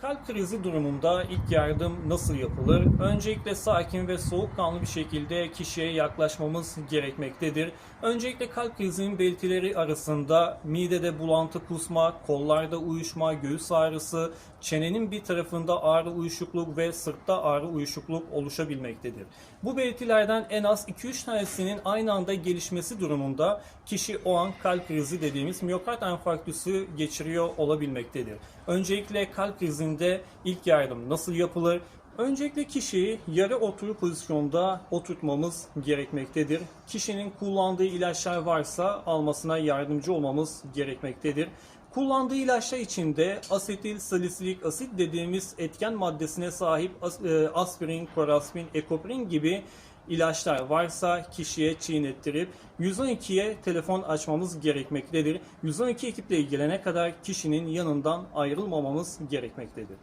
Kalp krizi durumunda ilk yardım nasıl yapılır? Öncelikle sakin ve soğukkanlı bir şekilde kişiye yaklaşmamız gerekmektedir. Öncelikle kalp krizinin belirtileri arasında midede bulantı, kusma, kollarda uyuşma, göğüs ağrısı, çenenin bir tarafında ağrı uyuşukluk ve sırtta ağrı uyuşukluk oluşabilmektedir. Bu belirtilerden en az 2-3 tanesinin aynı anda gelişmesi durumunda kişi o an kalp krizi dediğimiz miyokard enfarktüsü geçiriyor olabilmektedir. Öncelikle kalp krizinde ilk yardım nasıl yapılır? Öncelikle kişiyi yarı oturur pozisyonda oturtmamız gerekmektedir. Kişinin kullandığı ilaçlar varsa almasına yardımcı olmamız gerekmektedir. Kullandığı ilaçlar içinde asetil salisilik asit dediğimiz etken maddesine sahip e, aspirin, koraspin, ekoprin gibi ilaçlar varsa kişiye çiğnettirip 112'ye telefon açmamız gerekmektedir. 112 ekiple ilgilene kadar kişinin yanından ayrılmamamız gerekmektedir.